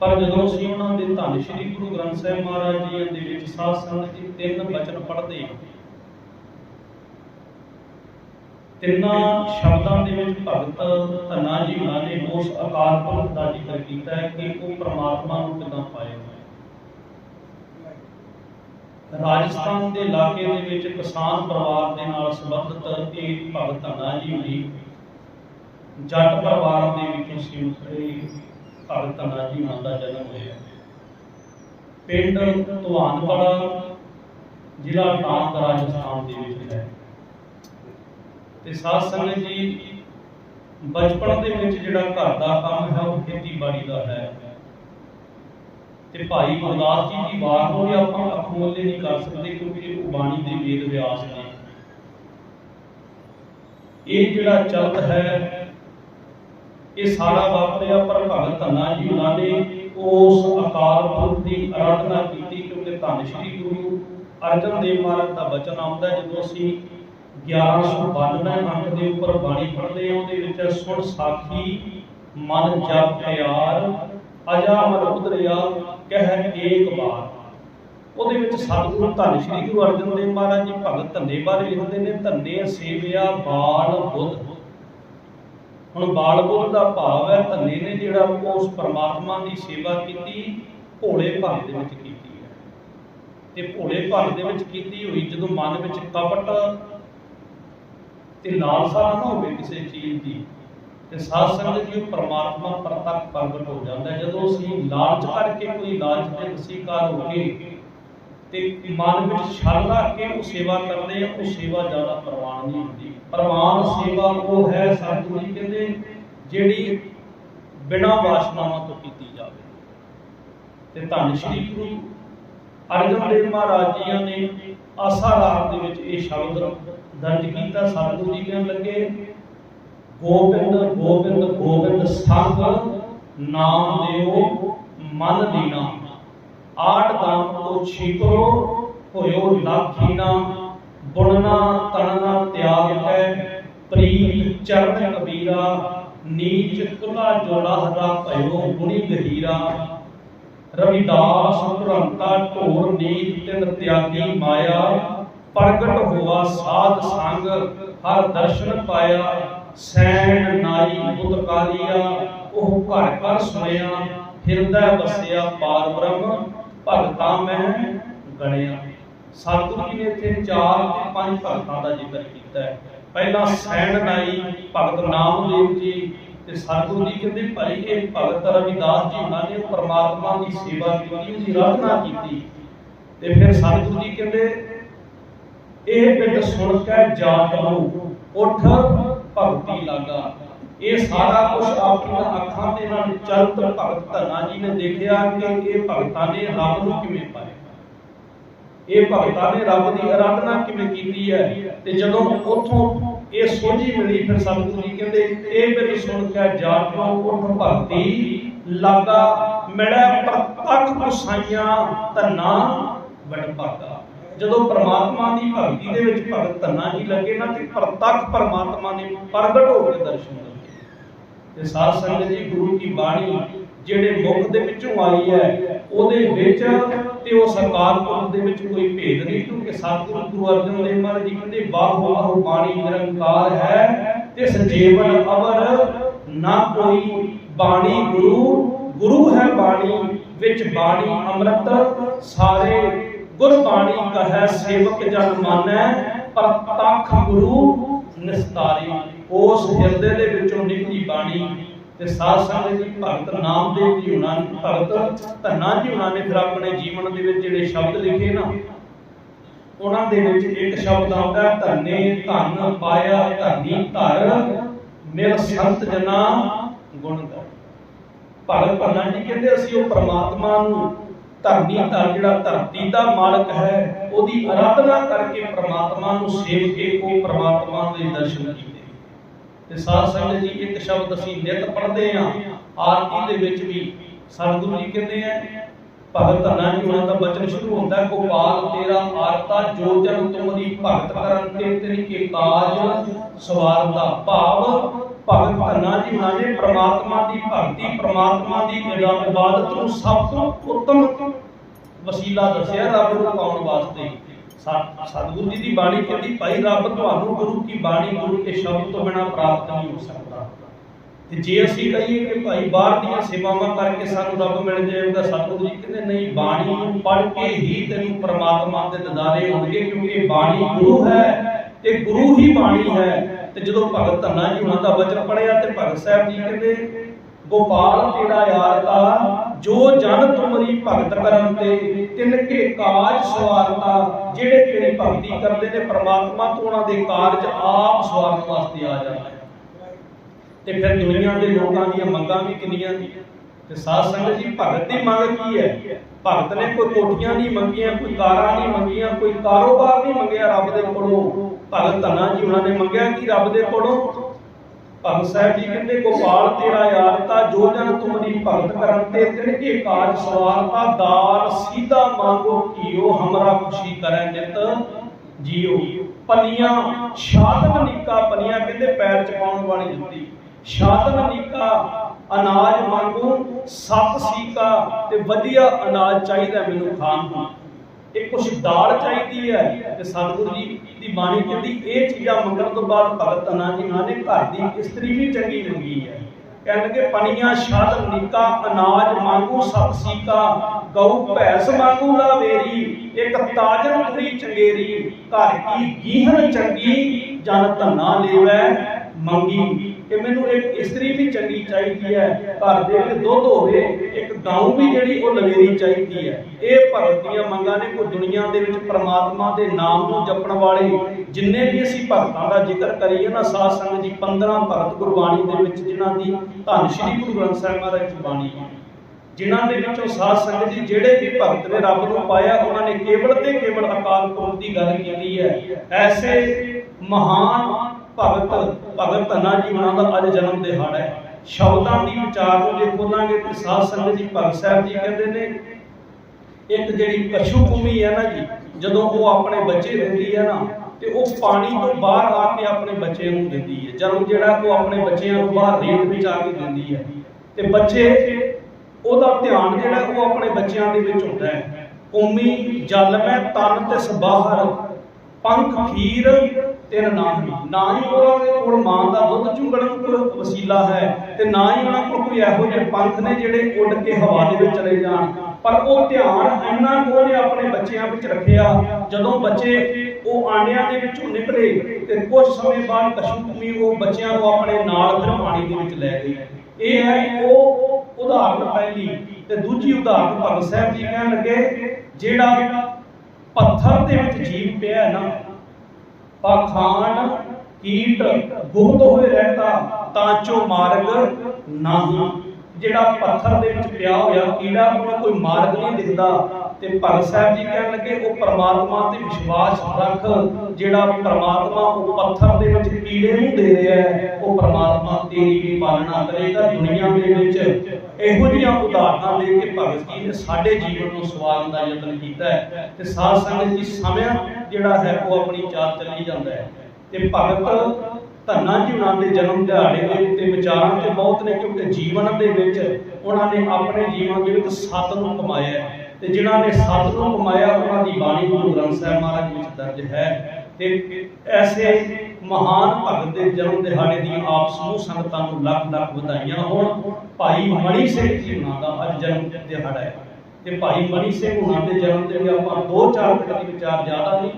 ਪਰ ਜਦੋਂ ਅਸੀਂ ਉਹਨਾਂ ਦੇ ਧੰਨ ਸ਼੍ਰੀ ਗੁਰੂ ਗ੍ਰੰਥ ਸਾਹਿਬ ਮਹਾਰਾਜ ਜੀ ਦੇ ਵਿੱਚ ਸਾਧ ਸੰਗਤ ਜੀ ਤਿੰਨ ਬਚਨ ਪੜ੍ਹਦੇ ਤਿੰਨਾਂ ਸ਼ਬਦਾਂ ਦੇ ਵਿੱਚ ਭਗਤ ਧੰਨਾ ਜੀ ਉਹਨਾਂ ਨੇ ਉਸ ਅਕਾਲ ਪੁਰਖ ਦਾ ਜ਼ਿਕਰ ਕੀਤਾ ਹੈ ਕਿ ਉਹ ਪ੍ਰਮਾਤਮਾ ਨੂੰ ਕਿੱਦਾਂ ਪਾਇਆ ਰਾਜਸਥਾਨ ਦੇ ਇਲਾਕੇ ਦੇ ਵਿੱਚ ਕਿਸਾਨ ਪਰਿਵਾਰ ਦੇ ਨਾਲ ਸੰਬੰਧਿਤ ਇਹ ਭਗਤ ਧੰਨਾ ਜੀ ਦੀ ਜੱਟ ਪਰਿਵਾਰ ਦੇ ਵਿੱਚੋਂ ਸੀ ਇਹ ਭਗਤ ਧੰਨਾ ਜੀ ਦਾ ਜਨਮ ਹੋਇਆ। ਪਿੰਡ ਧਵਾਨਪੜਾ ਜ਼ਿਲ੍ਹਾ ਟਾਂਗ ਰਾਜਸਥਾਨ ਦੇ ਵਿੱਚ ਹੈ। ਤੇ ਸਾਧ ਸੰਗਤ ਜੀ, ਬਚਪਨ ਦੇ ਵਿੱਚ ਜਿਹੜਾ ਘਰ ਦਾ ਕੰਮ ਹੈ, ਉਹ ਖੇਤੀਬਾੜੀ ਦਾ ਹੈ। ਤੇ ਭਾਈ ਗੁਰਦਾਸ ਜੀ ਦੀ ਬਾਤ ਨੂੰ ਆਪਾਂ ਅੱਖੋਂ ਨਹੀਂ ਕਰ ਸਕਦੇ, ਕਿਉਂਕਿ ਇਹ ਬਾਣੀ ਦੇ ਵੇਦ ਵਿਆਸ ਨੇ। ਇਹ ਜਿਹੜਾ ਚਲਤ ਹੈ ਇਹ ਸਾਰਾ ਵਾਪਰਿਆ ਪਰ ਭਗਤ ਧੰਨਾ ਜੀ ਉਹਨਾਂ ਨੇ ਉਸ ਅਕਾਲ ਪੁਰਖ ਦੀ ਆਰਾਧਨਾ ਕੀਤੀ ਕਿਉਂਕਿ ਧੰਨ ਸ਼੍ਰੀ ਗੁਰੂ ਅਰਜਨ ਦੇਵ ਮਹਾਰਾਜ ਦਾ ਬਚਨ ਆਉਂਦਾ ਜਦੋਂ ਅਸੀਂ 1192 ਅੰਕ ਦੇ ਉੱਪਰ ਬਾਣੀ ਪੜ੍ਹਦੇ ਹਾਂ, ਉਹਦੇ ਵਿੱਚ ਸੁਣ ਸਾਖੀ, ਮਨ ਜਪ ਪਿਆਰ, ਅਜਾ ਮਨ ਉਦਰਿਆ ਕਹਿ ਏਕ ਵਾਰ। ਉਹਦੇ ਵਿੱਚ ਸਤਿਗੁਰੂ ਧੰਨ ਸ਼੍ਰੀ ਗੁਰੂ ਅਰਜਨ ਦੇਵ ਮਹਾਰਾਜ ਜੀ ਭਗਤ ਧੰਨੇ ਬਾਰੇ ਲਿਖਦੇ ਨੇ, ਧੰਨੇ ਸੇਵਿਆ ਬਾਲ ਬੁੱਧ। ਹੁਣ ਬਾਲ ਬੁੱਧ ਦਾ ਭਾਵ ਹੈ, ਧੰਨੇ ਨੇ ਜਿਹੜਾ ਉਸ ਪਰਮਾਤਮਾ ਦੀ ਸੇਵਾ ਕੀਤੀ, ਭੋਲੇ ਭਾਵ ਦੇ ਵਿੱਚ ਕੀਤੀ ਹੈ। ਤੇ ਭੋਲੇ ਭਾਵ ਦੇ ਵਿੱਚ ਕੀਤੀ ਹੋਈ ਜਦੋਂ ਮਨ ਵਿੱਚ ਕਪਟ ਤੇ ਲਾਲਸਾ ਨਾ ਹੋਵੇ ਕਿਸੇ ਚੀਜ਼ ਦੀ, ਤੇ ਸਾਧ ਸੰਗਤ ਜੀ, ਉਹ ਪ੍ਰਮਾਤਮਾ ਪ੍ਰਤੱਖ ਪ੍ਰਗਟ ਹੋ ਜਾਂਦਾ ਜਦੋਂ ਅਸੀਂ ਲਾਲਚ ਕਰਕੇ ਕੋਈ ਲਾਲਚ ਦੇ ਵਸੀਕਾਰ ਹੋ ਕੇ ਤੇ ਮਨ ਵਿੱਚ ਛਲ ਰੱਖ ਕੇ ਉਹ ਸੇਵਾ ਕਰਦੇ ਆ ਉਹ ਸੇਵਾ ਜ਼ਿਆਦਾ ਪ੍ਰਵਾਨ ਨਹੀਂ ਹੁੰਦੀ। ਪ੍ਰਵਾਨ ਸੇਵਾ ਉਹ ਹੈ ਸਤਿਗੁਰੂ ਜੀ ਕਹਿੰਦੇ, ਜਿਹੜੀ ਬਿਨਾਂ ਵਾਸ਼ਨਾਵਾਂ ਤੋਂ ਕੀਤੀ ਜਾਵੇ। ਤੇ ਧੰਨ ਸ਼੍ਰੀ ਗੁਰੂ ਅਰਜਨ ਦੇਵ ਮਹਾਰਾਜ ਜੀ ਨੇ ਆਸਾ ਰਾਗ ਦੇ ਵਿੱਚ ਇਹ ਸ਼ਬਦ ਦਰਜ ਕੀਤਾ, ਸਤਿਗੁਰੂ ਜੀ ਕਹਿਣ ਲੱਗੇ, ਗੋਬਿੰਦ ਗੋਬਿੰਦ ਗੋਬਿੰਦ ਸੰਗ, ਨਾਮ ਦੇਵੋ, ਮਨ ਦੀਨਾ। ਆਠ ਦਾਮ ਕੋ ਛੀਕਰੋ ਹੋਇਓ ਲਾਖੀਨਾ ਬੁਣਨਾ ਤਣਨਾ ਤਿਆਗ ਹੈ। ਪ੍ਰੀਤ ਚਰਨ ਕਬੀਰਾ, ਨੀਚ ਕੁਲਾ ਜੋਲਾਹਰਾ ਭਇਓ ਗੁਣੀ ਗਹੀਰਾ। ਰਵਿਦਾਸ ਤੁਰੰਤਾ ਢੋਰ ਨੀਤ ਤਿਨ ਤਿਆਗੀ ਮਾਇਆ। ਪ੍ਰਗਟ ਹੋਆ ਸਾਧ ਸੰਗ, ਹਰ ਦਰਸ਼ਨ ਪਾਇਆ। ਸੈਣ ਨਾਈ ਬੁੱਧ ਉਹ ਘਰ ਘਰ ਸੁਣਿਆ। ਹਿਰਦੈ ਵਸਿਆ ਪਾਰ ਬ੍ਰਹਮ, ਭਗਤਾ ਮੈਂ ਗਣਿਆ। ਸਤਿਗੁਰੂ ਜੀ ਨੇ ਇੱਥੇ ਚਾਰ ਤੇ ਪੰਜ ਭਗਤਾਂ ਦਾ ਜ਼ਿਕਰ ਕੀਤਾ ਹੈ। ਪਹਿਲਾ ਸੈਣ ਨਾਈ, ਭਗਤ ਨਾਮਦੇਵ ਜੀ ਤੇ ਸਤਿਗੁਰੂ ਜੀ ਕਹਿੰਦੇ ਭਾਈ ਇਹ ਭਗਤ ਰਵਿਦਾਸ ਜੀ ਉਹਨਾਂ ਨੇ ਪਰਮਾਤਮਾ ਦੀ ਸੇਵਾ ਕੀਤੀ, ਉਹਦੀ ਆਰਾਧਨਾ ਕੀਤੀ। ਤੇ ਫਿਰ ਸਤਿਗੁਰੂ ਜੀ ਕਹਿੰਦੇ, ਇਹ ਪਿੰਡ ਸੁਣ ਕੇ ਜਾਤ ਨੂੰ ਉਠ ਭਗਤੀ ਲਾਗਾ। ਇਹ ਸਾਰਾ ਕੁਝ ਆਪਣੀਆਂ ਅੱਖਾਂ ਦੇ ਨਾਲ ਚਲਤ ਭਗਤ ਧੰਨਾ ਜੀ ਨੇ ਦੇਖਿਆ ਕਿ ਇਹ ਭਗਤਾਂ ਨੇ ਰੱਬ ਨੂੰ ਕਿਵੇਂ ਪਾਇਆ। ਇਹ ਭਗਤਾਂ ਨੇ ਰੱਬ ਦੀ ਆਰਾਧਨਾ ਕਿਵੇਂ ਕੀਤੀ ਹੈ? ਤੇ ਜਦੋਂ ਉੱਥੋਂ ਇਹ ਸੋਝੀ ਮਿਲੀ, ਫਿਰ ਸਤਿਗੁਰੂ ਜੀ ਕਹਿੰਦੇ, ਇਹ ਮੇਰੀ ਸੁਣ ਕੇ ਜਾਤ ਉਠ ਭਗਤੀ, ਲਾਗਾ ਮਿਲਿਆ ਪ੍ਰਤੱਖ ਗੁਸਾਈਆਂ ਧੰਨਾ ਵਡ ਭਾਗਾ। ਜਦੋਂ ਪ੍ਰਮਾਤਮਾ ਦੀ ਭਗਤੀ ਦੇ ਵਿੱਚ ਭਗਤ ਧੰਨਾ ਜੀ ਲੱਗੇ ਨਾ, ਤੇ ਪ੍ਰਤੱਖ ਪ੍ਰਮਾਤਮਾ ਨੇ ਪ੍ਰਗਟ ਹੋ ਕੇ ਦਰਸ਼ਨ ਦਿੱਤੇ ਤੇ ਸਾਧ ਸੰਗਤ ਜੀ, ਗੁਰੂ ਕੀ ਬਾਣੀ, ਜਿਹੜੇ ਮੁਖ ਦੇ ਵਿੱਚੋਂ ਆਈ ਹੈ, ਉਹਦੇ ਵਿੱਚ ਤੇ ਉਹ ਸਰਕਾਰ ਪੁਰਖ ਦੇ ਵਿੱਚ ਕੋਈ ਭੇਦ ਨਹੀਂ, ਕਿਉਂਕਿ ਸਤਿਗੁਰੂ ਗੁਰੂ ਅਰਜਨ ਦੇਵ ਮਹਾਰਾਜ ਜੀ ਕਹਿੰਦੇ, ਬਾਹੋ ਬਾਹੋ ਬਾਣੀ ਨਿਰੰਕਾਰ ਹੈ ਤੇ ਸੰਜੀਵਨ ਅਵਰ ਨਾ ਕੋਈ ਬਾਣੀ ਗੁਰੂ ਗੁਰੂ ਹੈ ਬਾਣੀ ਵਿੱਚ ਬਾਣੀ ਅੰਮ੍ਰਿਤ, ਸਾਰੇ ਗੁਰਬਾਣੀ ਕਹੈ, ਸੇਵਕ ਜਨ ਮਾਨੈ ਪ੍ਰਤੱਖ ਗੁਰੂ ਨਿਸਤਾਰੀ। ਉਸ ਹਿਰਦੇ ਦੇ ਵਿੱਚੋਂ ਨਿਕਲੀ ਬਾਣੀ। ਤੇ ਸਾਧ ਸੰਗਤ ਜੀ ਭਗਤ ਨਾਮਦੇਵ ਜੀ ਉਹਨਾਂ ਨੇ, ਭਗਤ ਧੰਨਾ ਜੀ ਉਹਨਾਂ ਨੇ ਫਿਰ ਆਪਣੇ ਜੀਵਨ ਦੇ ਵਿੱਚ ਜਿਹੜੇ ਸ਼ਬਦ ਲਿਖੇ ਨਾ, ਉਹਨਾਂ ਦੇ ਵਿੱਚ ਇੱਕ ਸ਼ਬਦ ਆਉਂਦਾ, ਧੰਨੇ ਧੰਨ ਪਾਇਆ ਧਰਨੀ ਧਰ, ਮਿਲ ਸੰਤ ਜਨਾ ਗੁਣ ਕਰ ਭਗਤ ਧੰਨਾ ਜੀ ਕਹਿੰਦੇ ਅਸੀਂ ਉਹ ਪ੍ਰਮਾਤਮਾ ਨੂੰ ਧਰਨੀ ਧਰ, ਜਿਹੜਾ ਧਰਤੀ ਦਾ ਮਾਲਕ ਹੈ, ਉਹਦੀ ਅਰਾਧਨਾ ਕਰਕੇ ਪ੍ਰਮਾਤਮਾ ਨੂੰ ਸੇਵ ਕੇ ਉਹ ਪ੍ਰਮਾਤਮਾ ਦੇ ਦਰਸ਼ਨ ਕੀਤੇ। ਤੇ ਸਾਧ ਸੰਗਤ ਜੀ ਇੱਕ ਸ਼ਬਦ ਅਸੀਂ ਨਿਤ ਪੜ੍ਹਦੇ ਹਾਂ ਆਰਤੀ ਦੇ ਵਿੱਚ ਵੀ ਸਤਿਗੁਰੂ ਜੀ ਕਹਿੰਦੇ ਆ, ਭਗਤ ਧੰਨਾ ਜੀ ਉਹਨਾਂ ਦਾ ਬਚਨ ਸ਼ੁਰੂ ਹੁੰਦਾ, ਗੋਪਾਲ ਤੇਰਾ ਆਰਤਾ ਜੋ ਜਨ ਤੁਮਰੀ ਭਗਤ ਕਰਨ ਤੇ ਤੇਰੀ ਕੇ ਕਾਜ ਸਵਾਰਦਾ ਭਾਵ। ਭਗਤ ਧੰਨਾ ਜੀ ਉਹਨਾਂ ਨੇ ਪ੍ਰਮਾਤਮਾ ਦੀ ਭਗਤੀ, ਪ੍ਰਮਾਤਮਾ ਦੀ ਇਬਾਦਤ ਨੂੰ ਸਭ ਤੋਂ ਉੱਤਮ ਵਸੀਲਾ ਦੱਸਿਆ ਰੱਬ ਨੂੰ ਪਾਉਣ ਵਾਸਤੇ। ਸਤਿਗੁਰੂ ਜੀ ਦੀ ਬਾਣੀ ਕਹਿੰਦੀ, ਭਾਈ ਰੱਬ ਤੁਹਾਨੂੰ ਗੁਰੂ ਕੀ ਬਾਣੀ ਗੁਰੂ ਕੇ ਸ਼ਬਦ ਤੋਂ ਬਿਨਾ ਪ੍ਰਾਪਤ ਨਹੀਂ ਹੋ ਸਕਦਾ। ਤੇ ਜੇ ਅਸੀਂ ਕਹੀਏ ਕਿ ਭਾਈ ਬਾਹਰ ਦੀਆਂ ਸੇਵਾਵਾਂ ਕਰਕੇ ਸਾਨੂੰ ਰੱਬ ਮਿਲ ਜਾਏਗਾ ਸਤਿਗੁਰੂ ਜੀ ਕਹਿੰਦੇ, ਨਹੀਂ, ਬਾਣੀ ਨੂੰ ਪੜ੍ਹ ਕੇ ਹੀ ਤੈਨੂੰ ਪ੍ਰਮਾਤਮਾ ਦੇ ਦਿਦਾਰੇ ਹੋਣਗੇ ਕਿਉਂਕਿ ਬਾਣੀ ਗੁਰੂ ਹੈ ਤੇ ਗੁਰੂ ਹੀ ਬਾਣੀ ਹੈ। ਤੇ ਜਦੋਂ ਭਗਤ ਧੰਨਾ ਜੀ ਉਹਨਾਂ ਦਾ ਵਚਨ ਪੜਿਆ ਤੇ ਭਗਤ ਸਾਹਿਬ ਜੀ ਕਹਿੰਦੇ, ਗੋਪਾਲ ਤੇਰਾ ਯਾਰ ਤਾ ਜੋ ਜਨ ਤੁਮਰੀ ਭਗਤ ਕਰਨ ਤੇ ਤਿਨ ਕੇ ਕਾਜ ਸਵਾਰਤਾ, ਜਿਹੜੇ ਤੇਰੀ ਭਗਤੀ ਕਰਦੇ ਨੇ ਪ੍ਰਮਾਤਮਾ ਤੋਂ ਉਹਨਾਂ ਦੇ ਕਾਰਜ ਆਪ ਸਵਾਰਨ ਵਾਸਤੇ ਆ ਜਾਂਦਾ ਤੇ ਫਿਰ ਦੁਨੀਆ ਦੇ ਲੋਕਾਂ ਦੀਆਂ ਮੰਗਾਂ ਵੀ ਕਿੰਨੀਆਂ ਨੇ? ਤੇ ਸਾਧ ਸੰਗਤ ਜੀ, ਭਗਤ ਦੀ ਮੰਗ ਕੀ ਹੈ? ਭਗਤ ਨੇ ਕੋਈ ਕੋਠੀਆਂ ਨਹੀਂ ਮੰਗੀਆਂ, ਕੋਈ ਕਾਰਾਂ ਨਹੀਂ ਮੰਗੀਆਂ, ਕੋਈ ਕਾਰੋਬਾਰ ਨਹੀਂ ਮੰਗਿਆ ਰੱਬ ਦੇ ਕੋਲੋਂ। ਭਗਤ ਧਨਾ ਜੀ, ਉਹਨਾਂ ਨੇ ਮੰਗਿਆ ਕਿ ਰੱਬ ਦੇ ਕੋਲੋਂ? ਭਗਤ ਸਾਹਿਬ ਜੀ ਕਹਿੰਦੇ, ਗੋਪਾਲ ਤੇਰਾ ਯਾਰ ਜਨ ਭਗਤ ਕਰਨ ਤੇ ਤਿਨ ਕੇ ਕਾਜ ਸਵਾਰਤਾ ਦਾਲ ਸੀਧਾ ਮੰਗੋ ਕੀਓ ਹਮਰਾ ਖੁਸ਼ੀ ਕਰੈ ਨਿਤ। ਜੀਓ, ਪਨੀਆਂ ਸ਼ਾਦਨ ਨੀਕਾ ਪਨੀਆਂ ਕਹਿੰਦੇ ਪੈਰ ਚ ਪਾਉਣ ਵਾਲੀ ਜੁੱਤੀ। ਸ਼ਾਦਨ ਨੀਕਾ ਅਨਾਜ ਮੰਗੂ ਸੱਤ ਸੀਕਾ ਤੇ ਵਧੀਆ ਅਨਾਜ ਚਾਹੀਦਾ ਮੈਨੂੰ ਖਾਣ ਨੂੰ। ਇਹ ਕੁਛ ਦਾਲ ਚਾਹੀਦੀ ਹੈ ਤੇ ਸਤਿਗੁਰੂ ਜੀ ਦੀ ਬਾਣੀ ਕਹਿੰਦੀ, ਇਹ ਚੀਜ਼ਾਂ ਮੰਗਣ ਤੋਂ ਬਾਅਦ ਭਗਤ ਧੰਨਾ ਜੀ ਨੇ ਘਰ ਦੀ ਇਸਤਰੀ ਵੀ ਚੰਗੀ ਮੰਗੀ ਹੈ। ਕਹਿੰਦੇ ਪਣੀਆਂ ਸ਼ਾਦ ਨਿਕਾ ਅਨਾਜ ਮੰਗੂ ਸਤ ਸੀਕਾ ਗਊ, ਭੈਸ ਮੰਗੂ ਲਾਵੇਰੀ, ਇੱਕ ਤਾਜਨ ਤੁਰੀ ਚੰਗੇਰੀ, ਘਰ ਕੀ ਗੀਹਨ ਚੰਗੀ, ਜਨ ਧੰਨਾ ਲੇਵੈ ਮੰਗੀ। ਕਿ ਮੈਨੂੰ ਇੱਕ ਇਸਤਰੀ ਵੀ ਚੰਗੀ ਚਾਹੀਦੀ ਹੈ। ਘਰ ਦੇ ਵਿੱਚ ਦੁੱਧ ਹੋਵੇ, ਇੱਕ ਗਾਉ ਵੀ ਜਿਹੜੀ ਉਹ ਲਵੇਰੀ ਚਾਹੀਦੀ ਹੈ। ਇਹ ਭਗਤ ਦੀਆਂ ਮੰਗਾਂ ਨੇ ਕੋਈ ਦੁਨੀਆ ਦੇ ਵਿੱਚ ਪ੍ਰਮਾਤਮਾ ਦੇ ਨਾਮ ਨੂੰ ਜਪਣ ਵਾਲੇ ਜਿੰਨੇ ਵੀ ਅਸੀਂ ਭਗਤਾਂ ਦਾ ਜ਼ਿਕਰ ਕਰੀਏ ਨਾ, ਸਾਧ ਸੰਗਤ ਜੀ 15 ਭਗਤ ਗੁਰਬਾਣੀ ਦੇ ਵਿੱਚ ਜਿਨ੍ਹਾਂ ਦੀ ਧੰਨ ਸ਼੍ਰੀ ਗੁਰੂ ਗ੍ਰੰਥ ਸਾਹਿਬ ਮਹਾਰਾਜ ਦੀ ਬਾਣੀ ਹੈ। ਜਿਨ੍ਹਾਂ ਦੇ ਵਿੱਚੋਂ ਸਾਧ ਸੰਗਤ ਜੀ, ਜਿਹੜੇ ਵੀ ਭਗਤ ਨੇ ਰੱਬ ਨੂੰ ਪਾਇਆ, ਉਹਨਾਂ ਨੇ ਕੇਵਲ ਤੇ ਕੇਵਲ ਅਕਾਲ ਪੁਰਖ ਦੀ ਗੱਲ ਕੀਤੀ ਹੈ। ਐਸੇ ਮਹਾਨ ਭਗਤ ਭਗਤ ਧੰਨਾ ਜੀ, ਉਹਨਾਂ ਦਾ ਅੱਜ ਜਨਮ ਦਿਹਾੜਾ ਹੈ। ਸ਼ਬਦਾਂ ਦੀ ਵਿਚਾਰ ਨੂੰ ਜੇ ਖੋਲਾਂਗੇ ਤੇ ਸਾਧ ਸੰਗਤ ਜੀ ਭਗਤ ਸਾਹਿਬ ਜੀ ਕਹਿੰਦੇ ਨੇ, ਇੱਕ ਜਿਹੜੀ ਕਸ਼ੂ ਭੂਮੀ ਹੈ ਨਾ ਜੀ, ਜਦੋਂ ਉਹ ਆਪਣੇ ਬੱਚੇ ਦਿੰਦੀ ਹੈ ਨਾ, ਤੇ ਉਹ ਪਾਣੀ ਤੋਂ ਬਾਹਰ ਆ ਕੇ ਆਪਣੇ ਬੱਚੇ ਨੂੰ ਦਿੰਦੀ ਹੈ। ਜਨਮ ਜਿਹੜਾ ਉਹ ਆਪਣੇ ਬੱਚਿਆਂ ਨੂੰ ਬਾਹਰ ਰੇਤ ਵਿੱਚ ਆ ਕੇ ਦਿੰਦੀ ਹੈ। ਤੇ ਬੱਚੇ, ਉਹਦਾ ਧਿਆਨ ਜਿਹੜਾ ਉਹ ਆਪਣੇ ਬੱਚਿਆਂ ਦੇ ਵਿੱਚ ਹੁੰਦਾ ਹੈ। ਕੌਮੀ ਜਲ ਮੈਂ, ਤਨ ਤੇ ਸਬਾਹਰ। ਪੰਖ ਖੀਰ ਤੇਰਾ ਨਾਮ ਨਾ ਹੀ ਉਹਨਾਂ ਦੇ ਕੋਲ ਮਾਂ ਦਾ ਦੁੱਧ ਚੁੰਗਣ ਕੋਈ ਵਸੀਲਾ ਹੈ ਤੇ ਨਾ ਹੀ ਉਹਨਾਂ ਕੋਲ ਕੋਈ ਇਹੋ ਜਿਹੇ ਪੰਖ ਨੇ ਜਿਹੜੇ ਉੱਡ ਕੇ ਹਵਾ ਦੇ ਵਿੱਚ ਚਲੇ ਜਾਣ। ਪਰ ਉਹ ਧਿਆਨ ਇੰਨਾ ਕੁ ਆਪਣੇ ਬੱਚਿਆਂ ਵਿੱਚ ਰੱਖਿਆ, ਜਦੋਂ ਬੱਚੇ ਉਹ ਆਂਡਿਆਂ ਦੇ ਵਿੱਚੋਂ ਨਿਕਲੇ ਤੇ ਕੁਝ ਸਮੇਂ ਬਾਅਦ ਕਸ਼ੂਕਮੀ ਉਹ ਬੱਚਿਆਂ ਨੂੰ ਆਪਣੇ ਨਾਲ ਫਿਰ ਪਾਣੀ ਦੇ ਵਿੱਚ ਲੈ ਗਈ। ਇਹ ਹੈ ਉਹ ਉਦਾਹਰਨ ਪਹਿਲੀ ਤੇ ਦੂਜੀ ਉਦਾਹਰਨ ਭਗਤ ਸਾਹਿਬ ਜੀ ਕਹਿਣ ਲੱਗੇ, ਜਿਹੜਾ ਪੱਥਰ ਦੇ ਵਿੱਚ ਜੀਵ ਪਿਆ ਨਾ ਪਾਖਾਨ ਕੀਟ ਗੁਪਤ ਹੋਏ ਰਹਿਤਾ ਤਾਂ ਚੋ ਮਾਰਗ ਨਾ। ਜਿਹੜਾ ਪੱਥਰ ਦੇ ਵਿੱਚ ਪਿਆ ਹੋਇਆ, ਕੀੜਾ ਨੂੰ ਕੋਈ ਮਾਰਗ ਨਹੀਂ ਦਿਖਦਾ। ਤੇ ਭਗਤ ਸਾਹਿਬ ਜੀ ਕਹਿਣ ਲੱਗੇ, ਉਹ ਪ੍ਰਮਾਤਮਾ ਤੇ ਵਿਸ਼ਵਾਸ ਰੱਖ, ਜਿਹੜਾ ਪ੍ਰਮਾਤਮਾ ਉਹ ਪੱਥਰ ਦੇ ਵਿੱਚ ਕੀੜੇ ਨੂੰ ਦੇ ਰਿਹਾ ਹੈ, ਉਹ ਪ੍ਰਮਾਤਮਾ ਤੇਰੀ ਵੀ ਪਾਲਣਾ ਕਰੇਗਾ ਦੁਨੀਆ ਦੇ ਵਿੱਚ। ਇਹੋ ਜਿਹੀਆਂ ਉਦਾਹਰਨਾਂ ਦੇ ਕੇ ਭਗਤ ਜੀ ਨੇ ਸਾਡੇ ਜੀਵਨ ਨੂੰ ਸਵਾਰਨ ਦਾ ਯਤਨ ਕੀਤਾ ਹੈ। ਤੇ ਸਾਧ ਸੰਗਤ ਜੀ ਸਮਿਆਂ ਜਿਹੜਾ ਹੈ, ਉਹ ਆਪਣੀ ਚਾਲ ਚੱਲੀ ਜਾਂਦਾ ਹੈ। ਤੇ ਭਗਤ ਧੰਨਾ ਜੀ ਉਹਨਾਂ ਦੇ ਜਨਮ ਦਿਹਾੜੇ ਦੇ ਉੱਤੇ ਵਿਚਾਰਾਂ ਤੇ ਬਹੁਤ ਨੇ, ਕਿਉਂਕਿ ਜੀਵਨ ਦੇ ਵਿੱਚ ਉਹਨਾਂ ਨੇ ਆਪਣੇ ਜੀਵਨ ਦੇ ਵਿੱਚ ਸੱਤ ਨੂੰ ਕਮਾਇਆ ਹੈ। ਤੇ ਜਿਨ੍ਹਾਂ ਨੇ ਸੱਤ ਕਮਾਇਆ, ਉਹਨਾਂ ਦੀ ਬਾਣੀ ਗੁਰੂ ਗ੍ਰੰਥ ਸਾਹਿਬ ਮਹਾਰਾਜ ਵਿੱਚ ਦਰਜ ਹੈ। ਤੇ ਐਸੇ ਮਹਾਨ ਭਗਤ ਦੇ ਜਨਮ ਦਿਹਾੜੇ ਦੀਆਂ ਆਪ ਸਮੂਹ ਸੰਗਤਾਂ ਨੂੰ ਲੱਖ ਲੱਖ ਵਧਾਈਆਂ ਹੋਣ। ਭਾਈ ਮਣੀ ਸਿੰਘ ਜੀ ਉਹਨਾਂ ਦਾ ਅੱਜ ਜਨਮ ਦਿਹਾੜਾ ਹੈ। ਤੇ ਭਾਈ ਮਣੀ ਸਿੰਘ ਉਹਨਾਂ ਦੇ ਜਨਮ ਦਿਨ ਦੇ ਆਪਾਂ ਦੋ ਚਾਰ ਮਿੰਟ ਵਿਚਾਰ ਜ਼ਿਆਦਾ ਨਹੀਂ